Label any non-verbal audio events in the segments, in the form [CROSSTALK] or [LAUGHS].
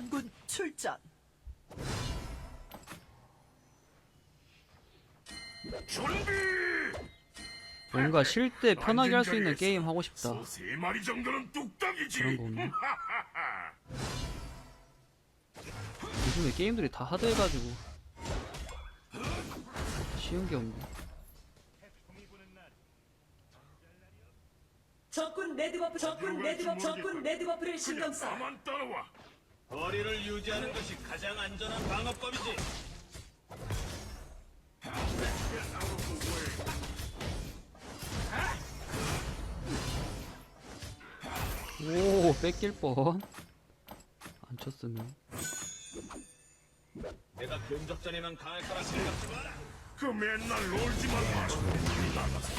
전군 출전. 준비. 뭔가 쉴 때 편하게 할 수 있는 게임 하고 싶다. 소세 마리 정도는 뚝딱이지. 그런 거 없나? [LAUGHS] 요즘에 게임들이 다 하드해가지고 쉬운 게 없네. 적군 레드버프, 적군 레드버프, 적군 레드버프를 신경 써. 따라와. 거리를 유지하는 것이 가장 안전한 방어법이지. 오 뺏길 뻔. 안 쳤으면. 내가 근접전에만 강할 거라 생각지 마라. 그 맨날 놀지만 마. 나가서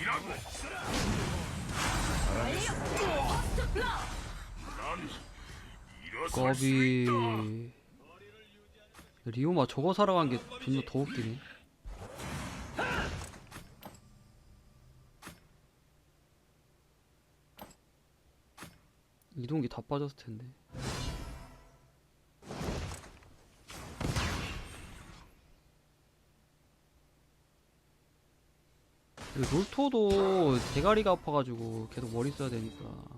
일하고. 난 있다. 리오마 저거 사러 간 게 존나 더 웃기네. 이동기 다 빠졌을 텐데. 이 롤토도 대가리가 아파가지고 계속 머리 써야 되니까.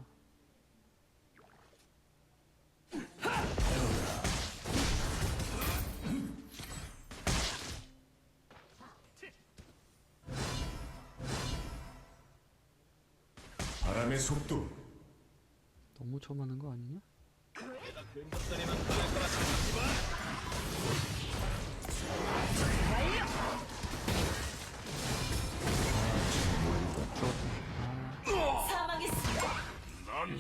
바람의 속도. 너무 처음하는 거 아니냐? 사망했습니다. 난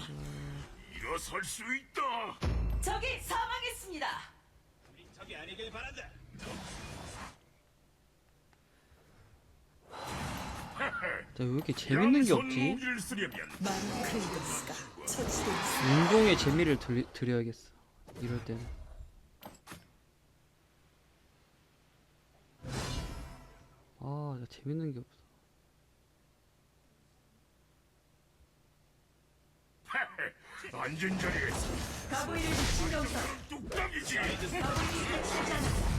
일어설 수 있다. 적이 사망했습니다. 우리 적이 아니길 바란다. 자, 왜 이렇게 재밌는 게 없지? 운동의 재미를 들, 드려야겠어. 이럴 때는. 아, 나 재밌는 게 없어. 앉은 자리에서 가부이를 신경 써. 뚝딱이지. 가부이를 찾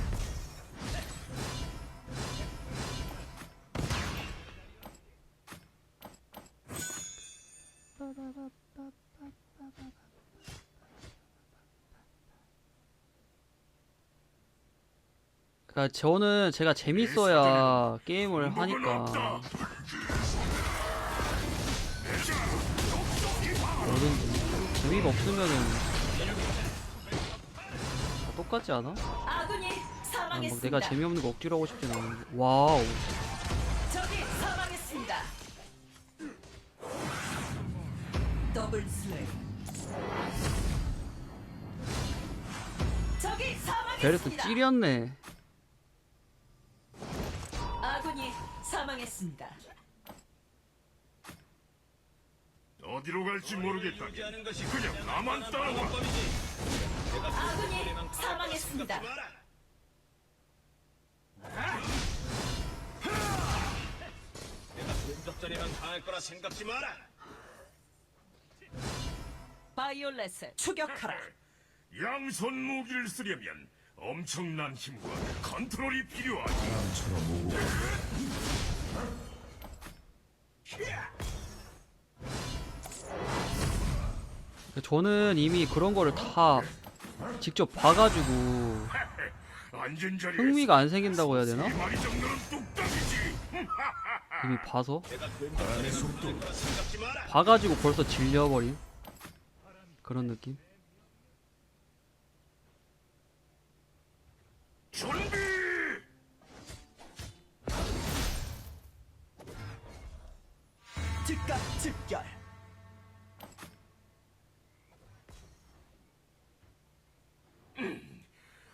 아. 저는 제가 재밌어야 게임을 하니까. 뭐든지 재미가 없으면은 다 똑같지 않아? 아군이 아, 막 사망했습니다. 내가 재미없는 거 억지로 하고 싶진 않은데 와우 적이 사망했습니다. 더블 슬레이. 적이 베르트 사망했습니다. 찌렸네 사망했습니다. 어디로 갈지 모르겠다. 유지하는 것이 그냥 나만 따라와. 아군이 거라 사망했습니다. 내가 근접전에만 강할 거라 생각지 마라. 바이올렛을 추격하라. 양손 무기를 쓰려면 엄청난 힘과 컨트롤이 필요하지. 저는 이미 그런 거를 다 직접 봐가지고 앉은 흥미가 안 생긴다고 해야 되나? 정도는 뚝딱이지. [LAUGHS] 이미 봐서 생각지 마라. 봐가지고 벌써 질려버린 그런 느낌 준비. 즉각 즉결.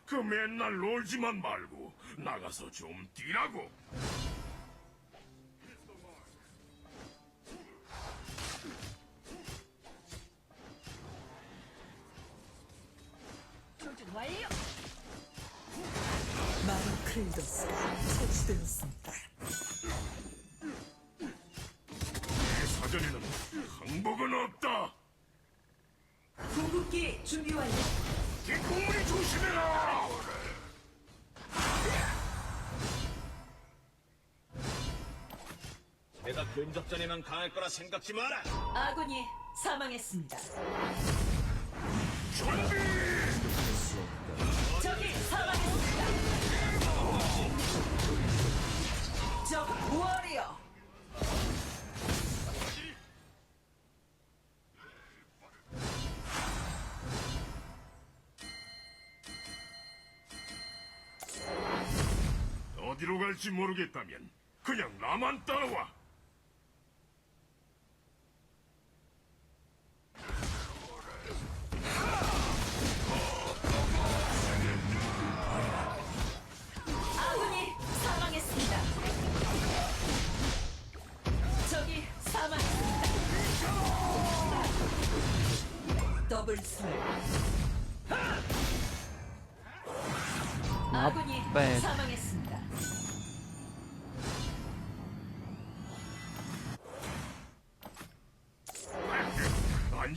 그 맨날 놀지만 말고 나가서 좀 뛰라고. 조준 완료. 마른 크레이더스가 처치되었습니다. 내 사전에는 항복은 없다. 궁극기 준비 완료. 뒷공문이 조심해라! 내가 근접전에만 강할 거라 생각지 마라. 아군이 사망했습니다. 준비! 어디로 갈지 모르겠다면 그냥 나만 따라와.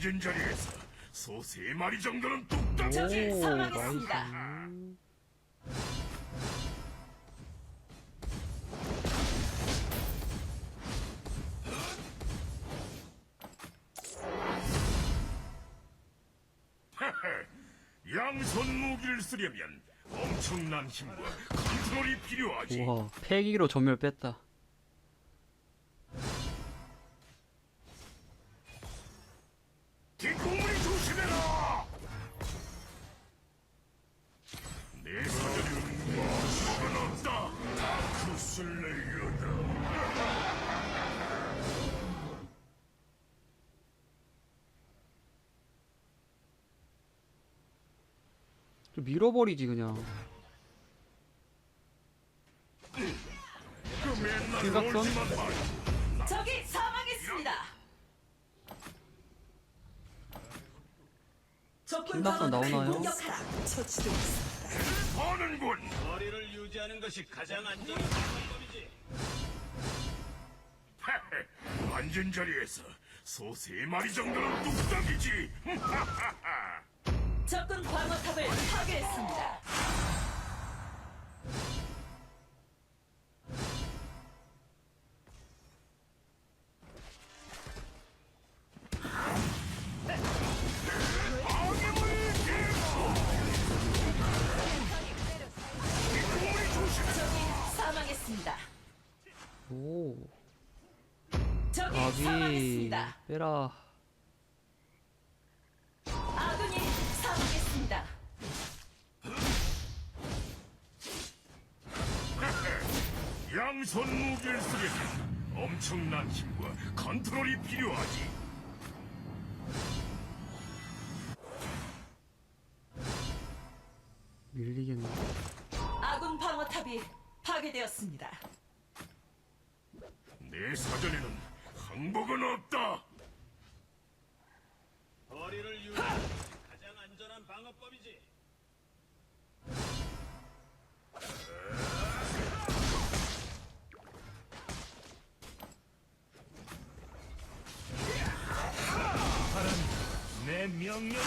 앉은 자리에서 소 세 마리 정도는 뚝딱 오, 사망했습니다. [LAUGHS] 양손 무기를 쓰려면 엄청난 힘과 컨트롤이 필요하지. 우와, 폐기로 전멸 뺐다. 좀 밀어버리지 그냥. 말고 적이 사망했습니다. 적군 방어탑을 나오나요? 공격하라. 하는군. 거리를 유지하는 것이 가장 안전한 방법이지. 앉은 자리에서 소 세 마리 정도는 뚝딱이지. [LAUGHS] 적군 방어탑을 파괴했습니다. 적이 사망했습니다. 오, 적이 사망했습니다. 빼라. 양손 무기를 쓰려면 엄청난 힘과 컨트롤이 필요하지. 밀리겠네. 아군 방어탑이 파괴되었습니다. 내 사전에는 항복은 없다. 거리를 유지하는 가장 안전한 방어법이지. 명령.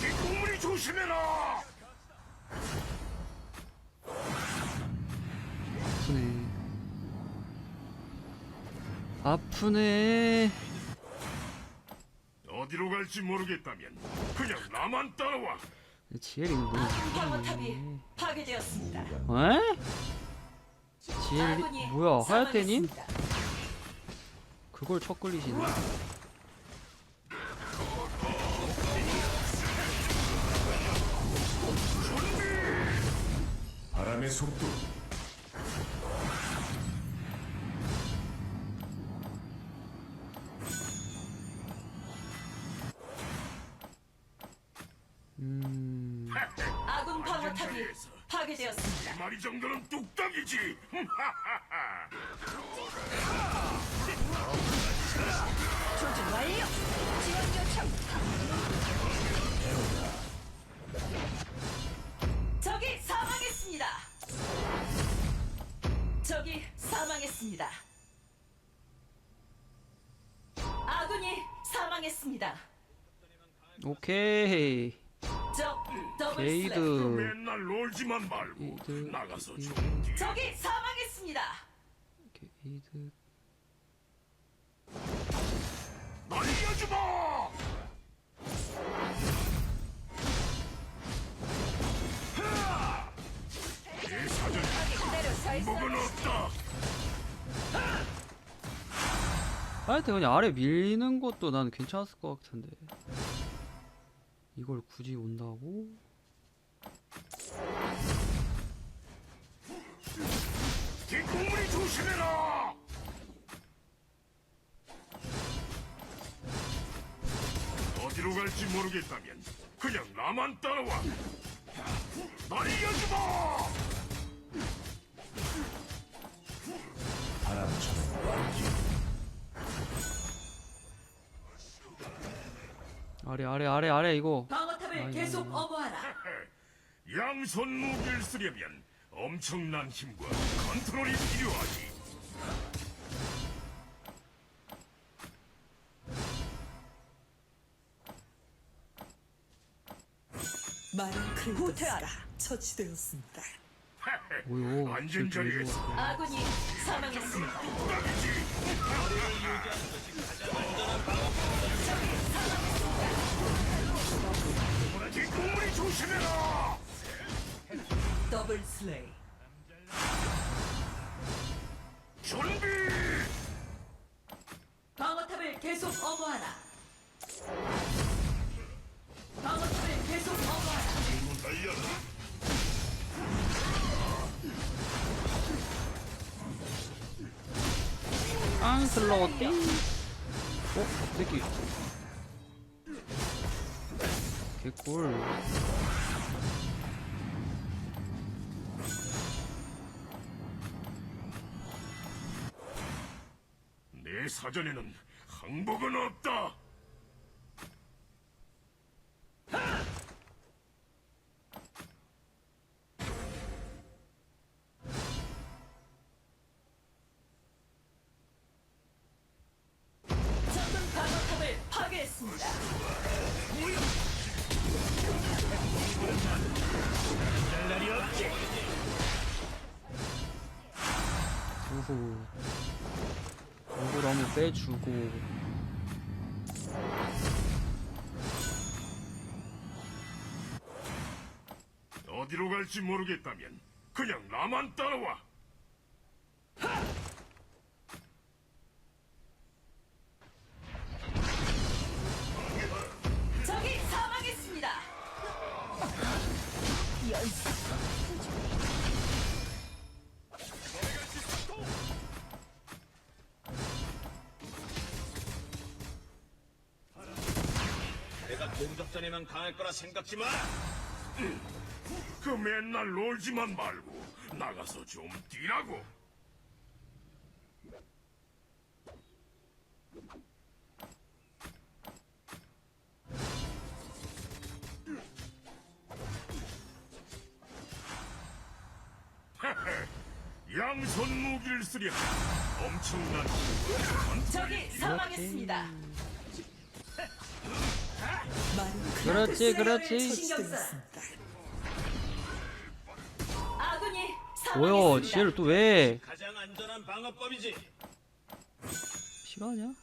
뒷공문이 조심해라. 아프네. 아프네. 어디로 갈지 모르겠다면 그냥 나만 따라와. 지엘이 너무 아군 방어탑이 파괴되었습니다. 에? 지엘이 뭐야 하야테님? 그걸 첫 끌리시네. 바람의 속도. 음, 아군 방어탑이 파괴되었습니다. 마리 정도는 뚝딱이지. [LAUGHS] 오케이 게이드 맨날 놀지만 말고 게이드 나가서 뛰. 적이 사망했습니다. 게이드 날려주마! 그대로 서 행복은 없다. 하여튼 그냥 아래 밀는 것도 난 괜찮았을 것 같은데 이걸 굳이 온다고? 뒷공문이 조심해라! 어디로 갈지 모르겠다면 그냥 나만 따라와. 날려주마! 아래 아래 아래 아래 이거 방어탑을 아이고. 계속 엄호하라. 양손 무기를 쓰려면 엄청난 힘과 컨트롤이 필요하지. 마른 크레이터스가 처치되었습니다. 뭐요 앉은 자리에서 아군이 사망했습니다. 더블 슬레이. 준비! 방어탑을 계속 엄호하라. 방어탑을 계속 엄호하라. 달려라! 앙슬러 띵 어? 새끼 개꿀 사전에는 항복은 없다. 방어탑을 파괴했습니다. 한번 빼주고 어디로 갈지 모르겠다면 그냥 나만 따라와. 적이 사망했습니다. 내가 동족전에만 강할 거라 생각지 마. 그 맨날 놀지만 말고 나가서 좀 뛰라고. [LAUGHS] 양손 무기를 쓰려 엄청난 적이 사망했습니다. 그렇지 그렇지. 아군이 뭐야 사망했습니다. 지혜를 또 왜 가장 안전한 방어법이지. 싫어하냐?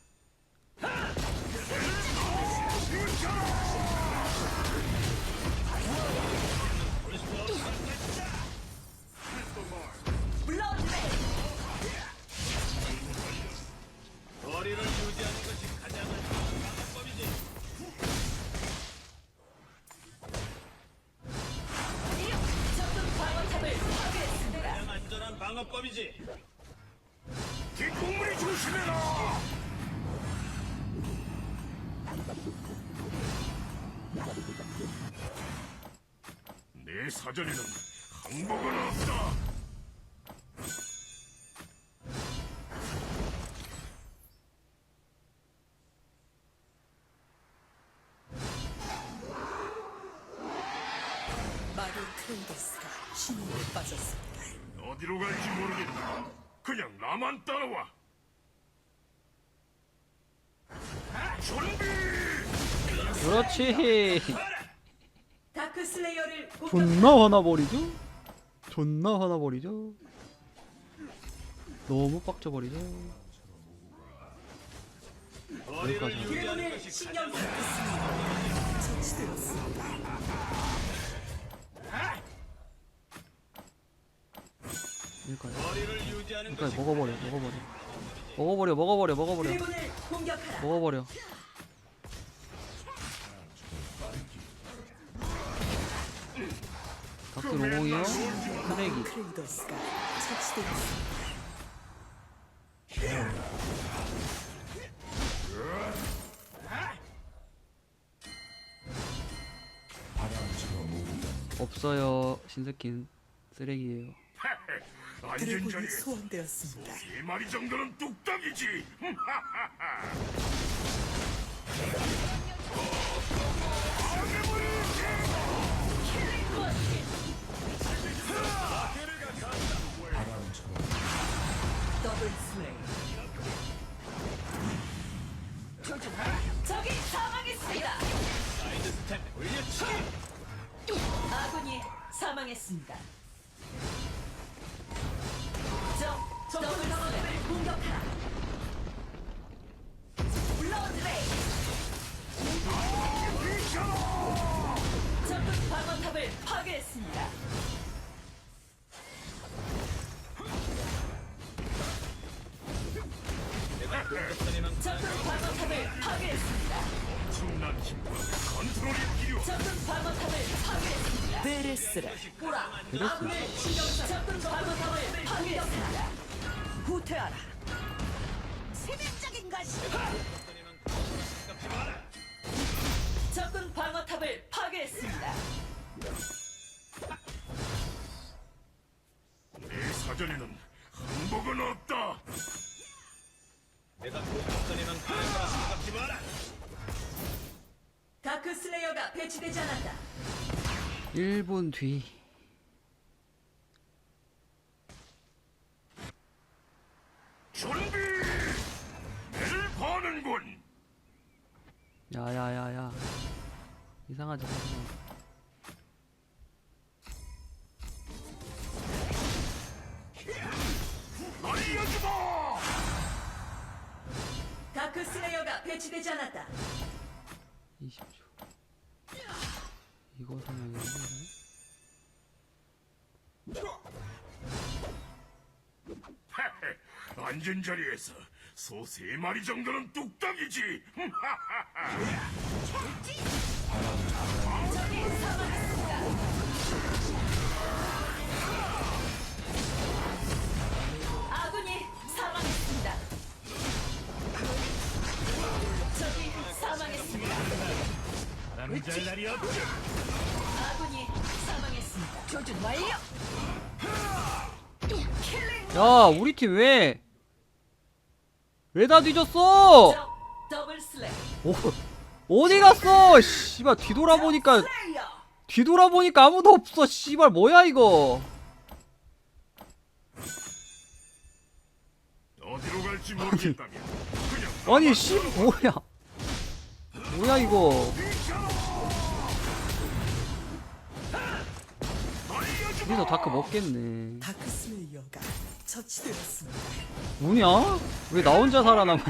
방어법이지. 뒷공문이 조심해라! 내 사전에는 항복은 없다. 그렇지 다크 슬레이어를. 존나 화나버리죠? 존나 화나버리죠? 너무 빡쳐버리죠? 여기까지. 여기까지 먹어버려 먹어버려 먹어버려 먹어버려 먹어버려. 먹어버려 닥스 로공이요? 쓰레기. 없어요 신스킨 쓰레기예요 드래곤이 소환되었습니다. 세 마리 정도는 뚝딱이지. [LAUGHS] 베레스라. 베레스? 후퇴하라. 세명적인 것이. 적군 방어탑을 파괴했습니다. 내 사전에는 항복은 없다. 내가 공격선에만 가는 거라 생각지 마라. 다크 슬레이어가 배치되지 않았다. 1분 뒤 준비. 배를 버는군. 야야야야 이상하지 알려주마. 다크 슬레이어가 배치되지 않았다. 20초 이거 사냥했는데 [LAUGHS] 앉은 자리에서 소세 마리 정도는 뚝딱이지. [LAUGHS] 적이 사망했습니다. 남잘 날이 없지. 아군이 사망했습니다. 조준 완료. 야 우리 팀 왜? 왜 다 뒤졌어? 더블. 오, 어디 갔어? 씨발 뒤돌아보니까. 뒤돌아보니까 아무도 없어. 씨발 뭐야 이거? 어디로 갈지 모르겠다면 그냥 아니 씨 뭐야? 뭐야 이거? 여기서 다크 먹겠네. 다크 슬레이어가 처치되었습니다. 뭐냐? 왜 나 혼자 살아남은?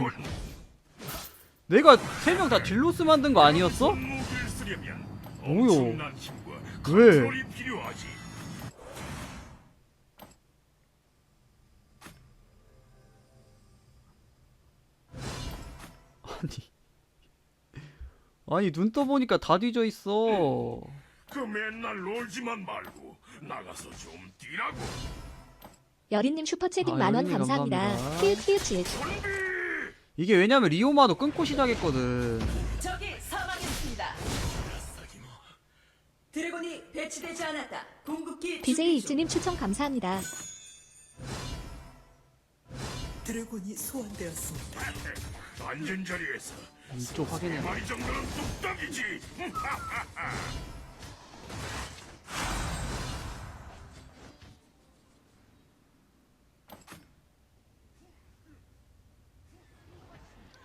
내가 세 명 다 딜로스 만든 거 아니었어? 무기를 쓰려면 뭐요? 엄청난 힘과 왜? 컨트롤이 필요하지. 아니 아니 눈 떠보니까 다 뒤져 있어. 그 맨날 놀지만 말고 나가서 좀 뛰라고. 여린님 슈퍼채팅 아, 만원 여린님 감사합니다. 감사합니다. 키읔 키읔 준비. 이게 왜냐면 리오마도 끊고 시작했거든. 적이 사망했습니다. 드래곤이 배치되지 않았다. 궁극기 BJ 준비 중. 이즈님 추천 감사합니다. 드래곤이 소환되었습니다. 앉은 자리에서 이쪽 세 확인해. 마리 정도는 뚝딱이지. [LAUGHS]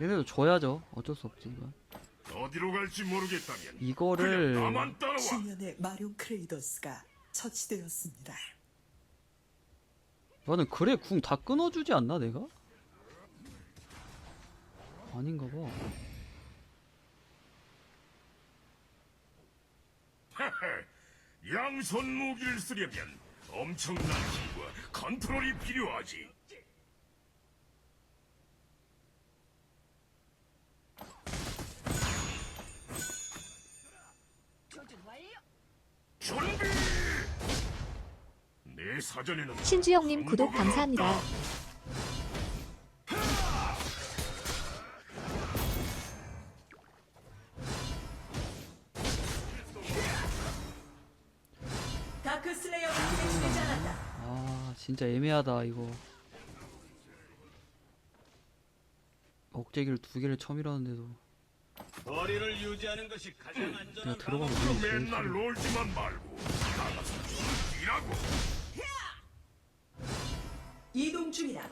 얘네도 져야죠. 어쩔 수 없지 이건. 어디로 갈지 모르겠다면 이거를 그냥 나만 따라와. 중년의 마룡 크레이더스가 처치되었습니다. 나는 그래 궁 다 끊어주지 않나 내가? 아닌가 봐. [LAUGHS] 양손 무기를 쓰려면 엄청난 힘과 컨트롤이 필요하지. 준비. 내 사전에는 신주영님 구독 감사합니다. 다크. 아 진짜 애매하다 이거. 억제기를 두 개를 처음이라는데도 거리를 유지하는 것이 가장 안전한 들어가면 방법. 눈이 제일 맨날. 놀지만 말고 나가서 좀 뛰라고. 이동 중이다.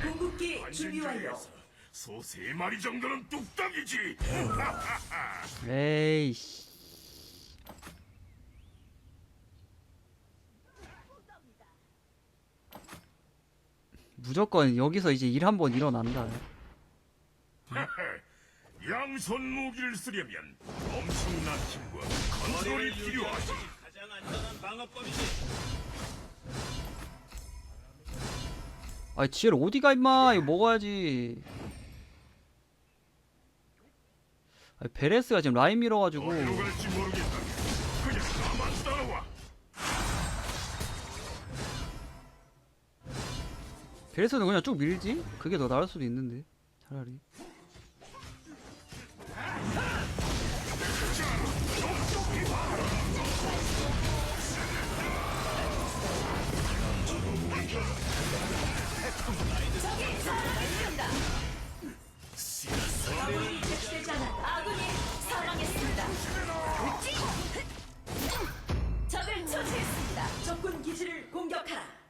궁극기 준비 완료. 소 세 마리 정도는 뚝딱이지. 에이씨. 무조건 여기서 이제 일 한 번 일어난다. [LAUGHS] 양손 무기를 쓰려면 엄청난 힘과 컨트롤이 필요하지. 가장 안전한 방어법이지. 아, 지엘 어디가 임마? 이거 먹어야지. 아, 베레스가 지금 라인 밀어가지고 어디로 갈지 모르겠 베레스는 그냥 쭉 밀지? 그게 더 나을 수도 있는데 차라리. 적군 기지를 공격하라.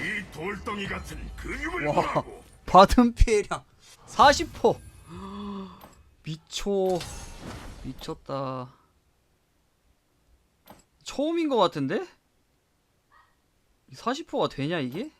이 돌덩이 같은 근육을 와. 보라고. 받은 피해량 40%. 미쳐. 미쳤다. 처음인 것 같은데? 40%가 되냐 이게?